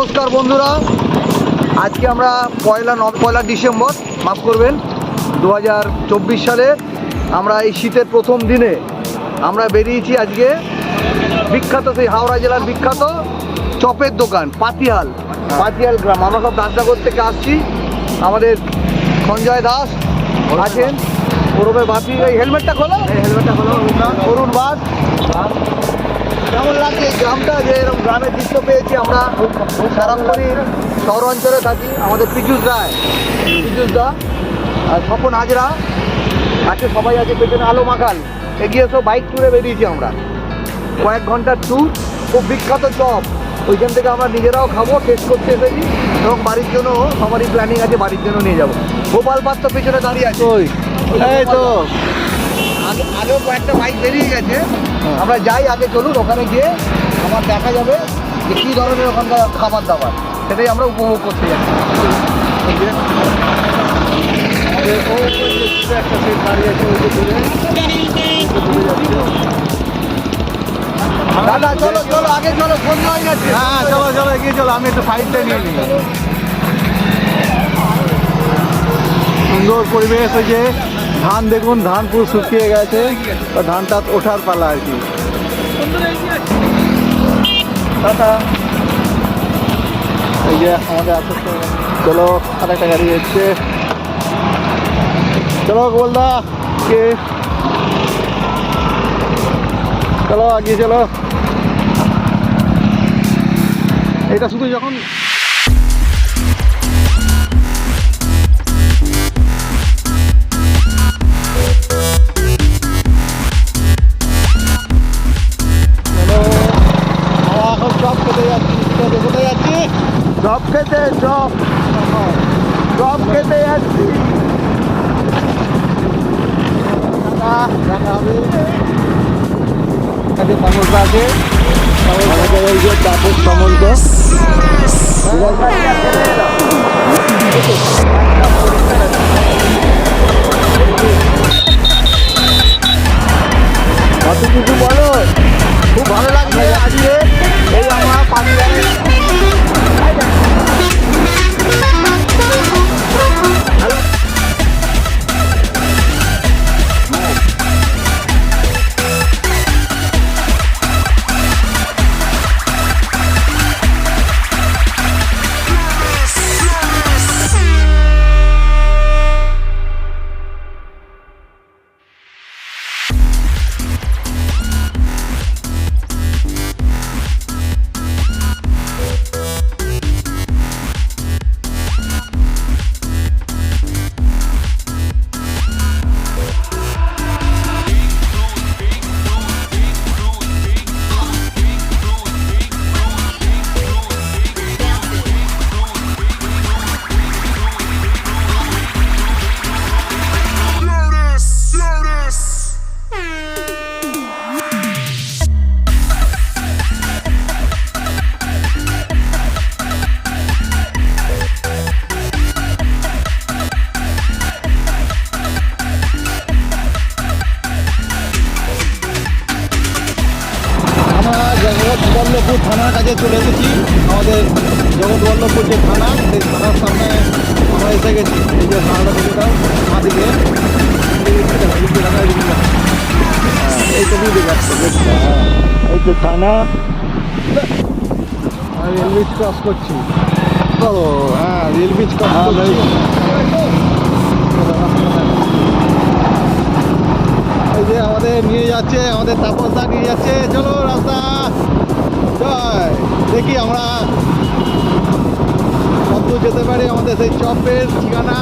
নমস্কার বন্ধুরা। আজকে আমরা পয়লা ন পয়লা ডিসেম্বর মাফ করবেন দু হাজার চব্বিশ সালে আমরা এই শীতের প্রথম দিনে আমরা বেরিয়েছি আজকে বিখ্যাত সেই হাওড়া জেলার বিখ্যাত চপের দোকান পাতিহাল পাতিহাল গ্রাম। আমরা সব দাসনগর থেকে আসছি। আমাদের সঞ্জয় দাস আছেন। ওরফে বাপি এই হেলমেটটা খোলো। হেলমেটটা খোলো। অরুণ বাস। কেমন লাগছে এই গ্রামটা? যে এরকম গ্রামের দৃশ্য পেয়েছি আমরা। সারাক্ষণই শহর অঞ্চলে থাকি। আমাদের পিজুস রায় পিজুস দা আর স্বপন হাজরা আছে সবাই আছে পেছনে আলো মাখাল। এগিয়ে এসো বাইক ট্যুরে বেরিয়েছি আমরা। কয়েক ঘণ্টার ট্যুর খুব বিখ্যাত চপ ওইখান থেকে আমরা নিজেরাও খাব টেস্ট করতে এসেছি। এবং বাড়ির জন্য সবারই প্ল্যানিং আছে বাড়ির জন্য নিয়ে যাব। গোপাল পাত্র পিছনে দাঁড়িয়ে আছে। ওই তো। আগে আগেও কয়েকটা বাইক বেরিয়ে গেছে। আমরা যাই আগে চলুন ওখানে গিয়ে আমার দেখা যাবে যে কী ধরনের ওখানকার খাবার দাবার। সেটাই আমরা উপভোগ করতে যাচ্ছি। একটা সেট দাঁড়িয়ে। দাদা চলো চলো আগে চলো সন্ধ্যা হয়ে গেছে হ্যাঁ চলো চলো এগিয়ে চলো আমি একটু সাইডটা নিয়ে নিই। সুন্দর পরিবেশ যে ধান দেখুন, ধান পুরো শুকিয়ে গেছে ধানটা ওঠার পালা আর কি। এই যে আমাদের আসতে চলো আর একটা গাড়ি এসছে। চলো গোলদা, কে? চলো আগিয়ে চলো। এটা শুধু যখন চপ খেতে চপ চপ খেতে যাচ্ছি। আছে। সামন্ত কত কিছু বলো। খুব ভালো লাগছে আজকে। এই আমার পানি জগৎবল্লভপুর থানার কাছে চলে এসেছি। আমাদের জগৎবল্লভপুর যে থানা সেই থানার সামনে আমরা এসে গেছি। এই যে থানাটা এই তো হ্যাঁ এই তো থানা। আমি ক্রস করছি। হ্যাঁ ক্রস করছি। এই যে আমাদের নিয়ে যাচ্ছে আমাদের তাপসদা নিয়ে যাচ্ছে। চলো রাস্তা। জয়। দেখি আমরা কত যেতে পারি আমাদের সেই চপের ঠিকানা।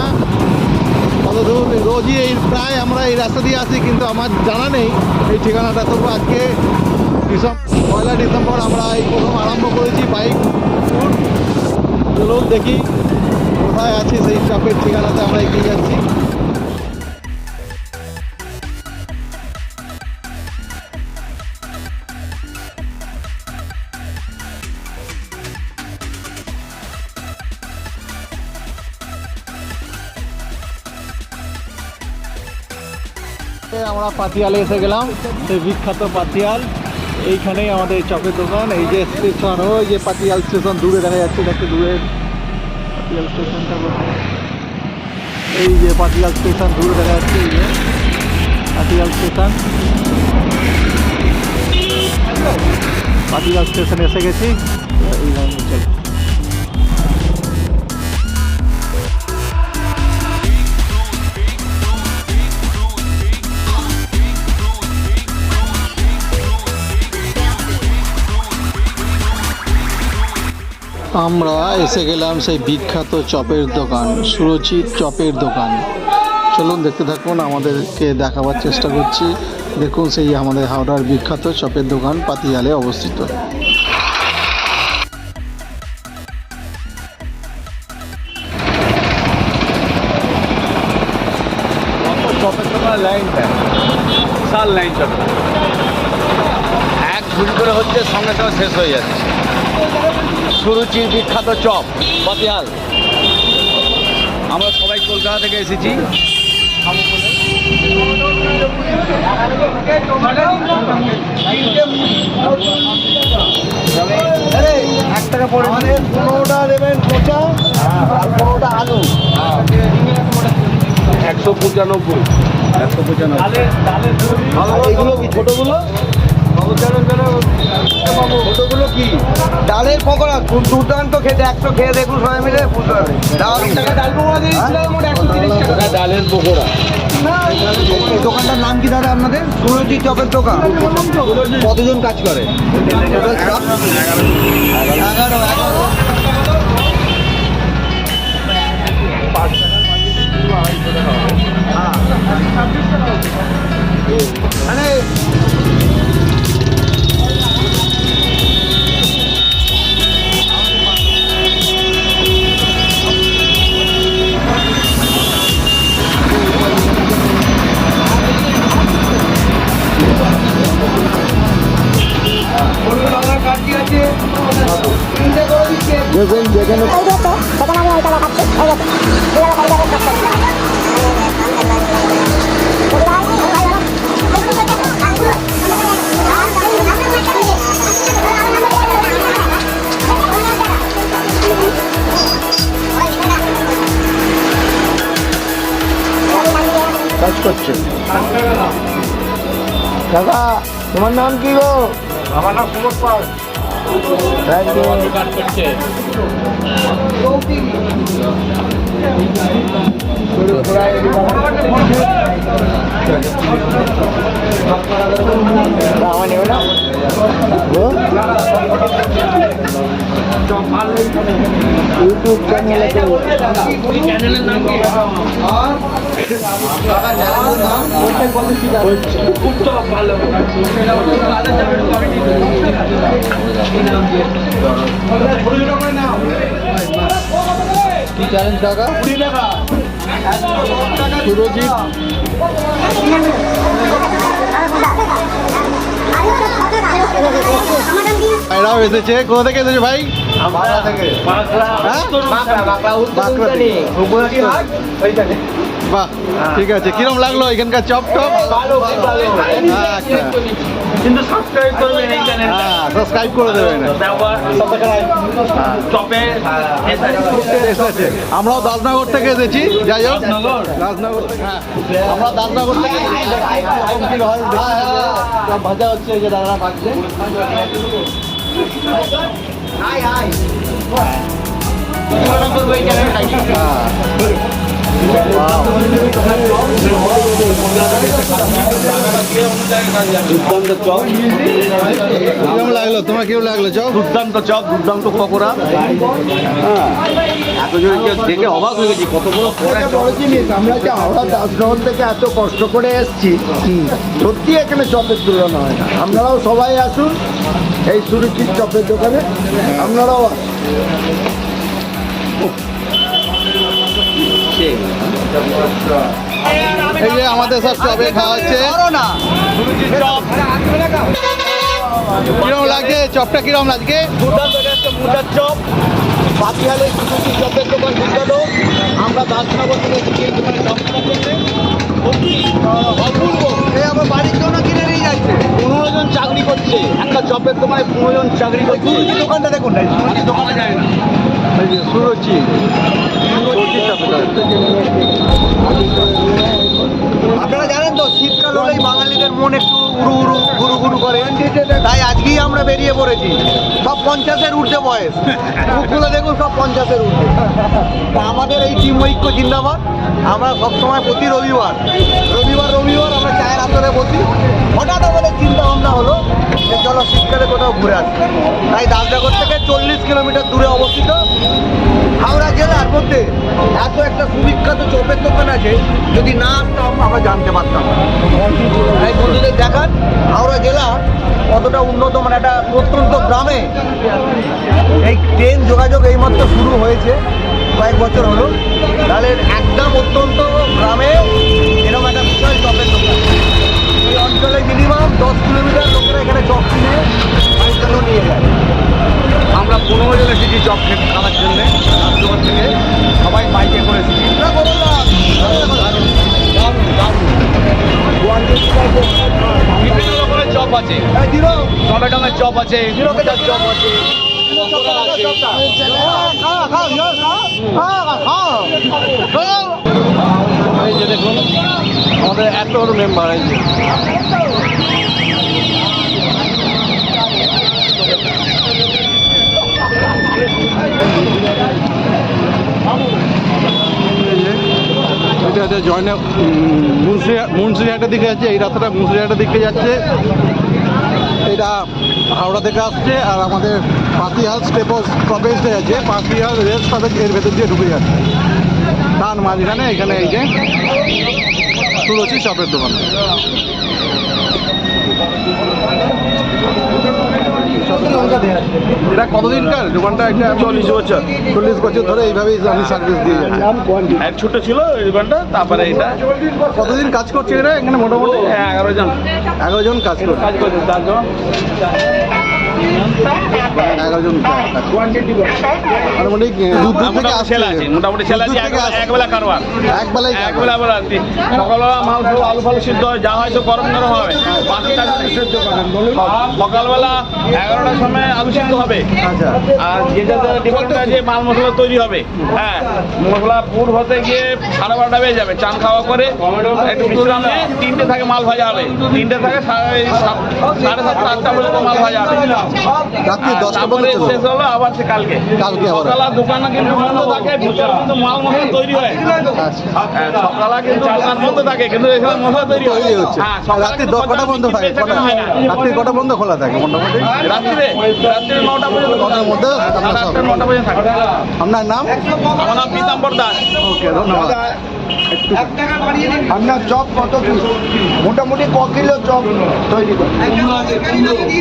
কতদূর? রোজই এই প্রায় আমরা এই রাস্তা দিয়ে আসি, কিন্তু আমার জানা নেই এই ঠিকানাটা। তবু আজকে পয়লা ডিসেম্বর আমরা এই প্রথম আরম্ভ করেছি বাইক চলুন দেখি কোথায় আছে সেই চপের ঠিকানাতে আমরা এগিয়ে যাচ্ছি। আমরা পাতিয়ালে এসে গেলাম। সেই বিখ্যাত পাতিয়াল। এইখানেই আমাদের চপের দোকান। এই যে স্টেশন ওই যে পাটিয়াল স্টেশন দূরে দেখা যাচ্ছে, দেখতে দূরে। পাটিয়াল স্টেশনটা এই যে পাটিয়াল স্টেশন দূরে দেখা যাচ্ছে, এই যে পাটিয়াল স্টেশন পাটিয়াল স্টেশন এসে গেছি। এই লাইনে চল। আমরা এসে গেলাম সেই বিখ্যাত চপের দোকান সুরচিত চপের দোকান। চলুন দেখতে থাকুন, আমাদেরকে দেখাবার চেষ্টা করছি। দেখুন সেই আমাদের হাওড়ার বিখ্যাত চপের দোকান পাতিয়ালে অবস্থিত। লাইন চপের ঝুড়ি করে হচ্ছে সঙ্গে সঙ্গে শেষ হয়ে যাচ্ছে। সুরুচির বিখ্যাত চপ পাতিয়াল আমরা সবাই কলকাতা থেকে এসেছি। এক টাকা পড়ে পনেরোটা দেবেন কোচা আর পনেরোটা আলু একশো পঁচানব্বই একশো পঁচানব্বই এগুলো কি ছোটগুলো? ছোটগুলো কি? ডালের পকোড়া দুর্দান্ত খেতে একশো খেয়ে দেখুন সবাই মিলে বুঝতে পারবে। ডাল ডাল পকোড়া দিয়েছিলাম একশো তিরিশ টাকা। ডালের পকোড়া। এই দোকানটার নাম কি দাদা আপনাদের? সুরজি চপের দোকান। কতজন কাজ করে? এগারো এগারো। তোমার নাম কি গো? আমার নাম Suman Pal. Thank you YouTube চ্যানেলে চ্যানেলের নাম কি কি চ্যালেঞ্জ টাকা কুড়ি টাকা সুরজিৎ এরাও এসেছে। কোথা থেকে এসেছে ভাই? হ্যাঁ? বাহ ঠিক আছে। কিরম লাগল এখানকার চপ টপ? আচ্ছা। কিন্তু সাবস্ক্রাইব করবেন হ্যাঁ সাবস্ক্রাইব করে দেবেন। চপে আমরাও দাসনগর থেকে এসেছি। যাই হোক। দাসনগর? থেকে হ্যাঁ। আমরা দাসনগর থেকে এসেছি। হ্যাঁ, হ্যাঁ, সব ভাজা হচ্ছে এই যে লাগল? তোমার কিরম লাগল চপ দুর্দান্ত চপ দুর্দান্ত পকোড়া। হ্যাঁ। এত কেউ দেখে অবাক হয়ে গেছি কত বড় বড় জিনিস আমরা যে হাওড়া দাসনগর থেকে এত কষ্ট করে এসেছি সত্যি এখানে চপের তুলনা হয় না। আপনারাও সবাই আসুন এই সুরুচির চপের দোকানে আপনারাও আসুন। এই যে আমাদের সব চপে খাওয়া হচ্ছে। কিরম লাগছে? চপটা কিরম লাগছে? হচ্ছে চপ চপের দোকান বিখ্যাত আমরা দাসনগর থেকে এসেছি এই দোকানে চপ করতে অপূর্ব এই আমার বাড়ির জন্য কিনে নিয়ে যাচ্ছে। পনেরো জন চাকরি করছে। একটা চপের দোকানে পনেরো জন চাকরি করছে। দোকানটা দেখুন। আপনারা জানেন তো, শীতকাল হলেই বাঙালিদের মন একটু উড়ু উড়ু ঘুরু ঘুরু করে। তাই আজকেই আমরা বেরিয়ে পড়েছি। সব পঞ্চাশের উঠছে বয়স। মুখগুলো দেখুন সব পঞ্চাশের উঠছে তা আমাদের এই টিম ঐক্য জিন্দাবাদ। আমরা সবসময় প্রতি রবিবার রবিবার রবিবার আমরা চায়ের আসরে বসি। হঠাৎ আমাদের চিন্তা ভাবনা হলো যে চলো শীতকালে কোথাও ঘুরে আসি। তাই দাসনগর থেকে চল্লিশ কিলোমিটার দূরে অবস্থিত এত একটা সুবিখ্যাত চোপের দোকান আছে, যদি না আসতাম, আমরা জানতে পারতাম। তাই বন্ধুদের দেখান হাওড়া জেলা কতটা উন্নত মানে একটা প্রত্যন্ত গ্রামে। এই ট্রেন যোগাযোগ এইমাত্র শুরু হয়েছে, কয়েক বছর হলো। তাহলে একদম অত্যন্ত গ্রামে এরকম একটা বিশাল চপের দোকান। এই অঞ্চলে মিনিমাম দশ কিলোমিটার লোকেরা এখানে চপ কিনে বাড়ির নিয়ে যায়। আমরা পনেরো জন এসেছি চপ খাওয়ার জন্যে রাজনগর থেকে। সবাই বাইকে করে এসেছি না, বলো না। বিভিন্ন রকমের চপ আছে টমেটোমের চপ আছে চপ আছে আছে দেখুন আমাদের এত বড় মেম্বার যে, এটা হচ্ছে জয়না মুন্সিহাট মুন্সিহাটের দিকে যাচ্ছে এই রাস্তাটা মুন্সিহাটের দিকে যাচ্ছে এটা হাওড়া থেকে আসছে আর আমাদের পাতিহাল স্টেপস স্টপেজে আছে। পাতিহাল রেল স্টপেজ এর ভেতর দিয়ে ঢুকে যাচ্ছে। তার মাঝখানে এখানে এই যে তুলসী চপের দোকান। এটা কতদিনকার? দোকানটা এটা চল্লিশ বছর। চল্লিশ বছর ধরে এইভাবেই আমি সার্ভিস দিয়ে যাচ্ছি। এক ছোট ছিল এই দোকানটা তারপরে এটা কতদিন কাজ করছে এটা এখানে মোটামুটি? এগারো জন। এগারো জন কাজ করছে। কাজ করছে চারজন এগারো জন। মোটামুটি দূর থেকে ছেলে আছে মোটামুটি ছেলে আছে একবেলা- কারবার। একবেলাই একবেলা বেলা সকালবেলা মাংস আলু ফালু সিদ্ধ হয়, যা হয়তো গরম গরম হবে। বাকি সকালবেলা এগারোটার সময় আলু সিদ্ধ হবে। আচ্ছা। আর যে যাদের ডিপার্টমেন্ট যে মাল মশলা তৈরি হবে হ্যাঁ মশলা পুর হতে গিয়ে সাড়ে বারোটা বেজে যাবে চান খাওয়া করে। একটু বিশ্রাম নিয়ে তিনটে থাকে মাল ভাজা হবে। তিনটে থাকে সাড়ে সাড়ে সাতটা আটটা পর্যন্ত মাল ভাজা হবে। দশটা তারপরে শেষ হলো আবার সে কালকে। সকালে দোকান কিন্তু বন্ধ থাকে ভিতরে কিন্তু মাল মশলা তৈরি হয়। আচ্ছা। হ্যাঁ, সকালে কিন্তু দোকান বন্ধ থাকে কিন্তু এখানে মশলা তৈরি হয়। হ্যাঁ, রাত্রি কিন্তু দ- কটা বন্ধ থাকে রাত্রি কটা বন্ধ খোলা থাকে মোটামুটি। রাত্রিরে রাত্রির নটা পর্যন্ত নটার মধ্যে আটটা নটা পর্যন্ত থাকে আপনার নাম? আমার নাম পীতাম্বর দাস ওকে ধন্যবাদ। আপনার চপ কত পিস মোটামুটি ক কিলো চপ তৈরি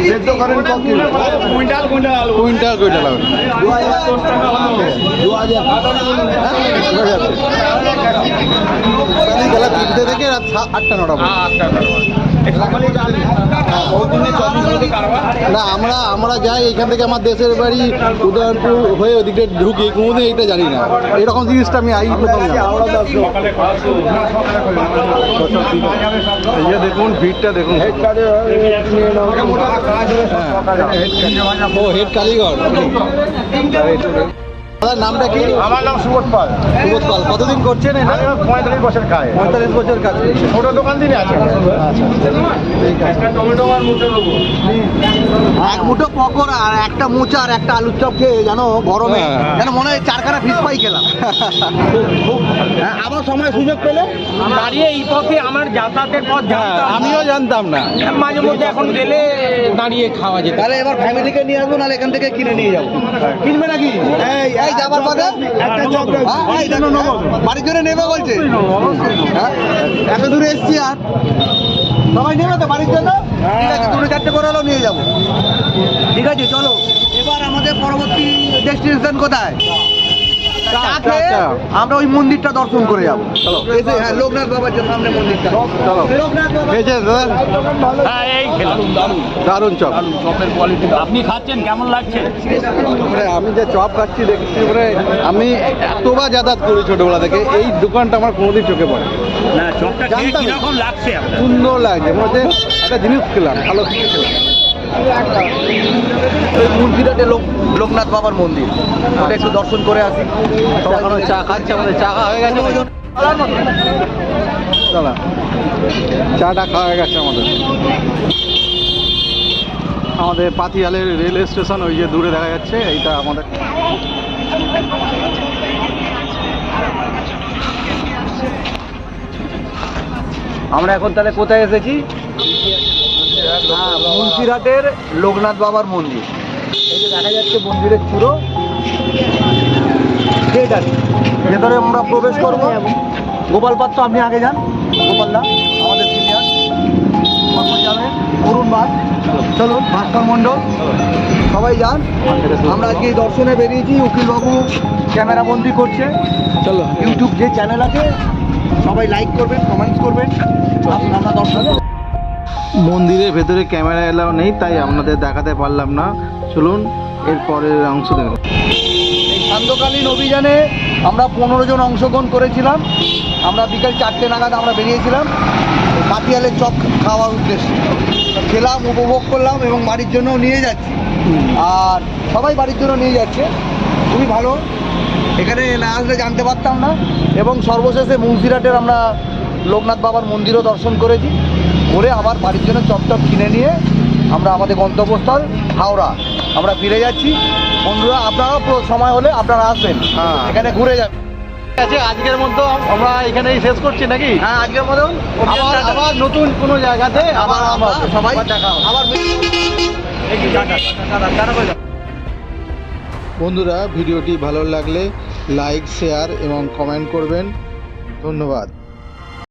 সেদ্ধ করেন ক kilo? Quintal quintal quintal quintal দু হাজার দু হাজার। হ্যাঁ, হয়ে যাবে। সকালে বেলা তিনটে থেকে রাত আটটা নটা। হ্যাঁ, কারবার না আমরা আমরা যাই এখান থেকে আমার দেশের বাড়ি উদয়নপুর হয়ে ওদিকে ঢুকি কোনোদিন এটা জানি না। এরকম জিনিসটা আমি আই প্রথম জানলাম। সকালে খাওয়া শুরু এই যে দেখুন ভিড়টা দেখুন। ও হেড কালীগড় দাদার নামটা কি? আমার নাম সুবোধ পাল। সুবোধ পাল। কতদিন করছেন এটা? পঁয়তাল্লিশ বছর খায় পঁয়তাল্লিশ বছর কাজ ছোট দোকান দিনে আছে ঠিক আছে টমেটো আর মুচে দেবো। এক মুঠো পকোড়া আর একটা মোচা আর একটা আলুর চপ খেয়ে জানো গরমে। হ্যাঁ। যেন মনে হয় চারখানা ফিস পাই খেলাম। হ্যাঁ, আবার সময় সুযোগ পেলে? দাঁড়িয়ে এই পথে আমার যাতায়াতের পথ হ্যাঁ, আমিও জানতাম না। না। মাঝে মধ্যে এখন গেলে দাঁড়িয়ে খাওয়া যেত। তাহলে এবার ফ্যামিলিকে নিয়ে আসব নাহলে এখান থেকে কিনে নিয়ে যাব। কিনবে নাকি? এই এই যাবার পথে? বাড়ির জন্য নেবে বলছে? হ্যাঁ, এত দূরে এসছি আর। সবাই নেবে তো বাড়ির জন্য? ঠিক আছে দুটো চারটে করে হলেও নিয়ে যাব। ঠিক আছে চলো। এবার আমাদের পরবর্তী ডেস্টিনেশন কোথায়। আমরা ওই মন্দিরটা দর্শন করে যাব। হ্যাঁ লোকনাথ বাবার যে সামনে মন্দিরটা। চলো। লোকনাথ বাবা হ্যাঁ এই দারুণ চপ। চপের কোয়ালিটি আপনি খাচ্ছেন? কেমন লাগছে? মানে আমি যে চপ খাচ্ছি দেখছি মানে আমি এতবার যাতায়াত করি ছোটবেলা থেকে। এই দোকানটা আমার কোনোদিন চোখে পড়ে না। চপটা কীরকম লাগছে সুন্দর লাগছে। মনে একটা জিনিস খেলাম ভালো খেলাম। ওই মুন্সিরাটে লোক লোকনাথ বাবার মন্দির। ওটা একটু দর্শন করে আসি। সবাই চা খাচ্ছে আমাদের চা খাওয়া হয়ে গেছে দাদা চাটা খাওয়া হয়ে গেছে আমাদের। আমাদের পাতিয়ালের রেল স্টেশন ওই যে দূরে দেখা যাচ্ছে এইটা আমাদের। আমরা এখন তাহলে কোথায় এসেছি? হ্যাঁ মুন্সিরহাটের লোকনাথ বাবার মন্দির। এই যে দেখা যাচ্ছে মন্দিরের চূড়ো। গেট আছে ভেতরে আমরা প্রবেশ করব। গোপাল পাত্র আপনি আগে যান। গোপাল দা আমাদের সিনিয়র। যাবে। অরুণ বাগ। চলুন ভাস্কর মণ্ডল। সবাই যান। আমরা আজকে দর্শনে বেরিয়েছি। উকিলবাবু ক্যামেরা বন্দি করছে। চলো। ইউটিউব যে চ্যানেল আছে সবাই লাইক করবেন কমেন্টস করবেন। আমরা দর্শন। মন্দিরের ভেতরে ক্যামেরা এলাও নেই, তাই আপনাদের দেখাতে পারলাম না। চলুন, এর পরের অংশ দেখুন। এই সান্ধ্যকালীন অভিযানে আমরা পনেরো জন অংশগ্রহণ করেছিলাম। আমরা বিকেল চারটে নাগাদ আমরা বেরিয়েছিলাম। পাটিয়ালের চক খাওয়ার উদ্দেশ্যে। খেলাম, উপভোগ করলাম এবং বাড়ির জন্য নিয়ে যাচ্ছি। আর সবাই বাড়ির জন্য নিয়ে যাচ্ছে। খুবই ভালো। এখানে না আসলে জানতে পারতাম না। এবং সর্বশেষে মুন্সিরাটের আমরা লোকনাথ বাবার মন্দিরও দর্শন করেছি। করে আবার বাড়ির জন্য চপটপ কিনে নিয়ে আমরা আমাদের গন্তব্যস্থল হাওড়া। আমরা ফিরে যাচ্ছি। বন্ধুরা আপনারাও পুরো সময় হলে আপনারা আসবেন। হ্যাঁ। এখানে ঘুরে যাবেন। আছে আজকের মতো আমরা এখানেই শেষ করছি নাকি? হ্যাঁ আজকের মতন আবার আবার নতুন কোনো জায়গাতে আবার আমরা সবাই দেখা। আবার। বন্ধুরা ভিডিওটি ভালো লাগলে লাইক শেয়ার এবং কমেন্ট করবেন। ধন্যবাদ।